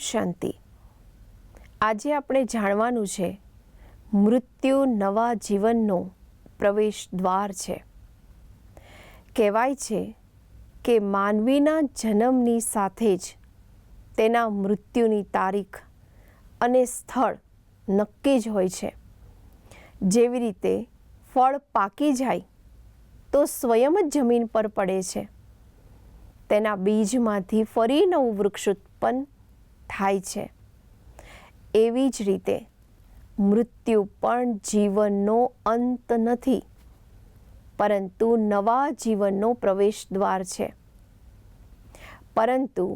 શાંતિ. આજે આપણે જાણવાનું છે, મૃત્યુ નવા જીવનનો પ્રવેશ દ્વાર છે. કહેવાય છે કે માનવીના જન્મની સાથે જ તેના મૃત્યુની તારીખ અને સ્થળ નક્કી જ હોય છે. જેવી રીતે ફળ પાકી જાય તો સ્વયં જ જમીન પર પડે છે. તેના બીજમાંથી ફરી નવું વૃક્ષ ઉત્પન્ન થાય છે. એવી જ રીતે મૃત્યુ પણ જીવનનો અંત નથી, પરંતુ નવા જીવનનો પ્રવેશ દ્વાર છે. પરંતુ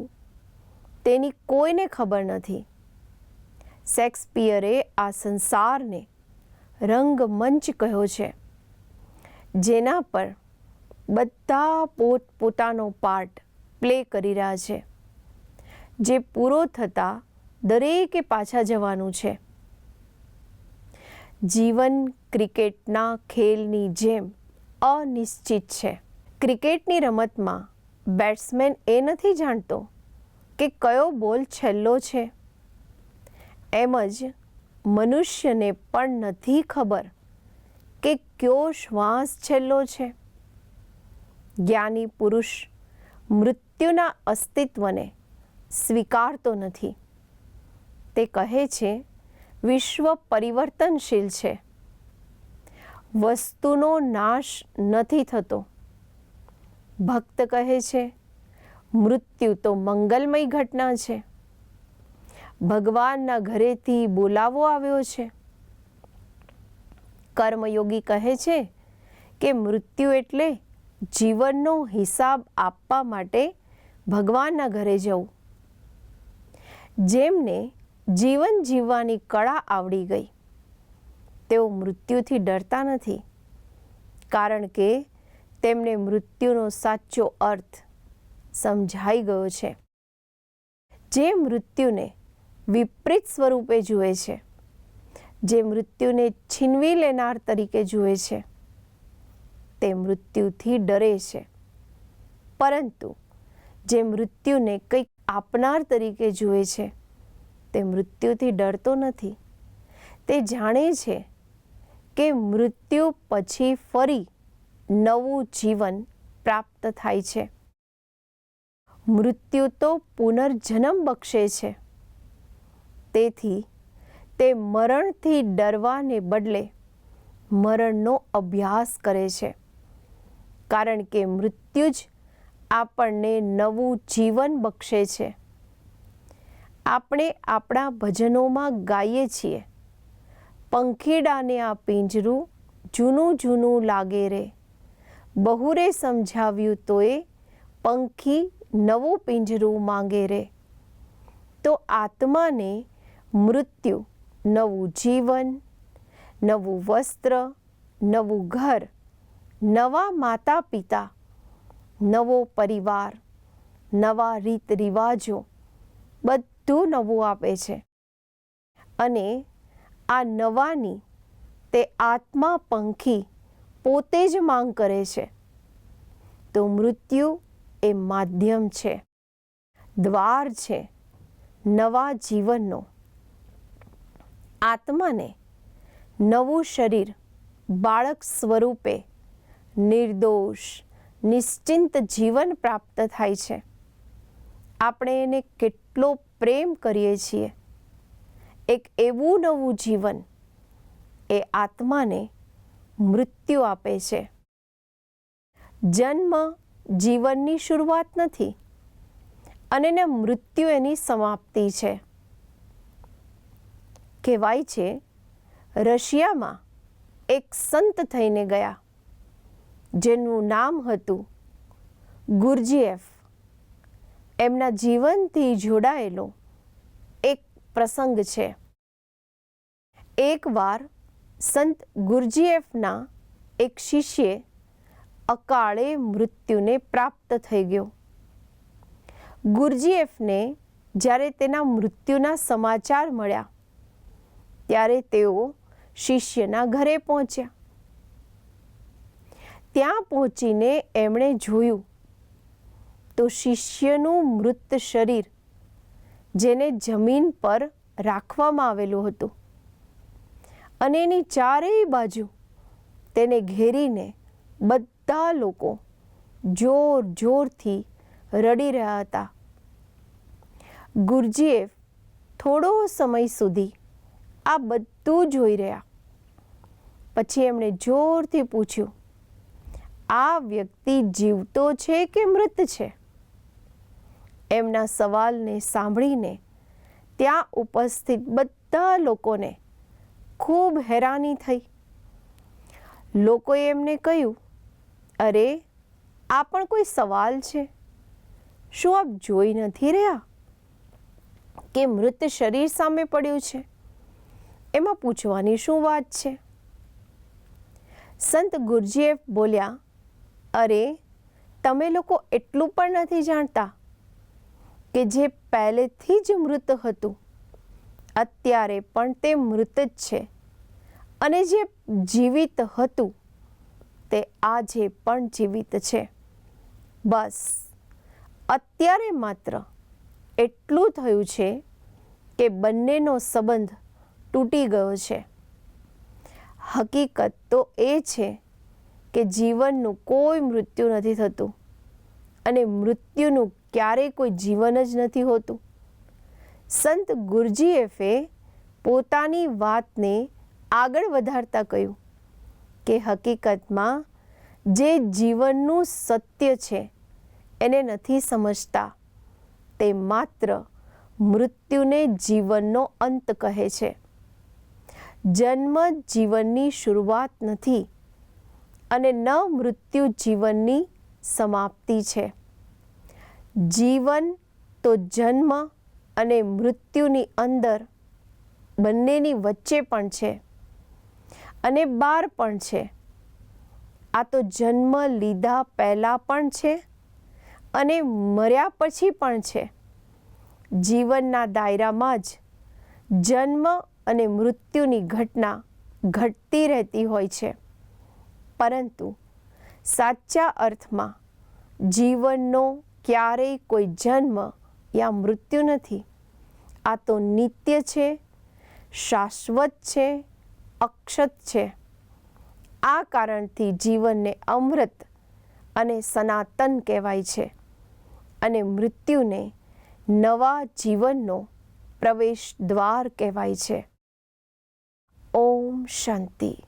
તેની કોઈને ખબર નથી. શેક્સપિયરે આ સંસારને રંગમંચ કહ્યો છે, જેના પર બધા પોતપોતાનો પાર્ટ પ્લે કરી રહ્યા છે. જે પૂરો થતાં દરેકે પાછા જવાનું છે. જીવન ક્રિકેટના ખેલની જેમ અનિશ્ચિત છે. ક્રિકેટની રમતમાં બેટ્સમેન એ નથી જાણતો કે કયો બોલ છેલ્લો છે. એમ જ મનુષ્યને પણ નથી ખબર કે કયો શ્વાસ છેલ્લો છે. જ્ઞાની પુરુષ મૃત્યુના અસ્તિત્વને સ્વીકારતો નથી. તે કહે છે, વિશ્વ પરિવર્તનશીલ છે. વસ્તુનો નાશ નથી થતો. ભક્ત કહે છે, મૃત્યુ તો મંગલમય ઘટના છે. ભગવાનના ઘરેથી બોલાવો આવ્યો છે. કર્મયોગી કહે છે કે, મૃત્યુ એટલે જીવનનો હિસાબ આપવા માટે ભગવાનના ઘરે જવું. જેમને જીવન જીવવાની કળા આવડી ગઈ. તેઓ મૃત્યુથી ડરતા નથી, કારણ કે તેમને મૃત્યુનો સાચો અર્થ સમજાઈ ગયો છે. જે મૃત્યુને વિપરીત સ્વરૂપે જુએ છે, જે મૃત્યુને છીનવી લેનાર તરીકે જુએ છે, તે મૃત્યુથી ડરે છે. પરંતુ જે મૃત્યુને કંઈક આપનાર તરીકે જુએ છે. તે મૃત્યુથી ડરતો નથી. તે જાણે છે કે મૃત્યુ પછી ફરી નવું જીવન પ્રાપ્ત થાય છે. મૃત્યુ તો પુનર્જન્મ બક્ષે છે. તેથી તે મરણથી ડરવાને બદલે મરણનો અભ્યાસ કરે છે. કારણ કે મૃત્યુ જ આપણને નવું જીવન બક્ષે છે. આપણે આપણા ભજનોમાં ગાઈએ છીએ. પંખીડાને આ પિંજરું જૂનું જૂનું લાગે રે. બહુરે સમજાવ્યું તો એ પંખી નવું પિંજરું માંગે રે. તો આત્માને મૃત્યુ, નવું જીવન, નવું વસ્ત્ર, નવું ઘર, નવા માતા પિતા નવો પરિવાર, નવા રીત રિવાજો બધું નવું આપે છે. અને આ નવાની તે આત્મા પંખી પોતે જ માંગ કરે છે. તો મૃત્યુ એ માધ્યમ છે, દ્વાર છે, નવા જીવનનો. આત્માને નવું શરીર બાળક સ્વરૂપે નિર્દોષ નિશ્ચિંત જીવન પ્રાપ્ત થાય છે. આપણે એને કેટલો પ્રેમ કરીએ છીએ. એક એવું નવું જીવન એ આત્માને મૃત્યુ આપે છે. જન્મ જીવનની શરૂઆત નથી, અને ને મૃત્યુ એની સમાપ્તિ છે. કહેવાય છે, રશિયામાં એક સંત થઈને ગયા. જેનું નામ હતું ગુરજીએફ. એમના જીવનથી જોડાયેલો એક પ્રસંગ છે. એકવાર સંત ગુરજીએફના એક શિષ્યે અકાળે મૃત્યુને પ્રાપ્ત થઈ ગયો. ગુરજીએફને જ્યારે તેના મૃત્યુના સમાચાર મળ્યા, ત્યારે તેઓ શિષ્યના ઘરે પહોંચ્યા. ત્યાં પહોંચીને એમણે જોયું તો શિષ્યનું મૃત શરીર, જેને જમીન પર રાખવામાં આવેલું હતું અને એની ચારેય બાજુ તેને ઘેરીને બધા લોકો જોર જોરથી રડી રહ્યા હતા. ગુરજીએ થોડો સમય સુધી આ બધું જોઈ રહ્યા. પછી એમણે જોરથી પૂછ્યું આ વ્યક્તિ જીવતો છે કે મૃત છે? એમના સવાલને સાંભળીને ત્યાં ઉપસ્થિત બધા લોકોને ખૂબ હેરાની થઈ. લોકોએ એમને કહ્યું, અરે, આ પણ કોઈ સવાલ છે? શું આપ જોઈ નથી રહ્યા કે મૃત શરીર સામે પડ્યું છે? એમાં પૂછવાની શું વાત છે? સંત ગુરજીએફ બોલ્યા અરે, તમે લોકો એટલું પણ નથી જાણતા કે જે પહેલેથી જ મૃત હતું, અત્યારે પણ તે મૃત જ છે. અને જે જીવિત હતું, તે આજે પણ જીવિત છે. બસ, અત્યારે માત્ર એટલું થયું છે કે બંનેનો સંબંધ તૂટી ગયો છે. હકીકત તો એ છે કે જીવનનું કોઈ મૃત્યુ નથી થતું અને મૃત્યુનું ક્યારેય કોઈ જીવન જ નથી હોતું. સંત ગુરજીએફે પોતાની વાતને આગળ વધારતા કહ્યું કે હકીકતમાં જે જીવનનું સત્ય છે એને નથી સમજતા, તે માત્ર મૃત્યુને જીવનનો અંત કહે છે. જન્મ જીવનની શરૂઆત નથી અને ન મૃત્યુ જીવનની સમાપ્તિ છે. જીવન તો જન્મ અને મૃત્યુની અંદર બંનેની વચ્ચે પણ છે અને બહાર પણ છે. આ તો જન્મ લીધા પહેલાં પણ છે અને મર્યા પછી પણ છે. જીવનના દાયરામાં જ જન્મ અને મૃત્યુની ઘટના ઘટતી રહેતી હોય છે. પરંતુ સાચા અર્થમાં જીવનનો ક્યારેય કોઈ જન્મ યા મૃત્યુ નથી. આ તો નિત્ય છે, શાશ્વત છે, અક્ષત છે. આ કારણથી જીવનને અમૃત અને સનાતન કહેવાય છે અને મૃત્યુને નવા જીવનનો પ્રવેશ દ્વાર કહેવાય છે. ઓમ શાંતિ.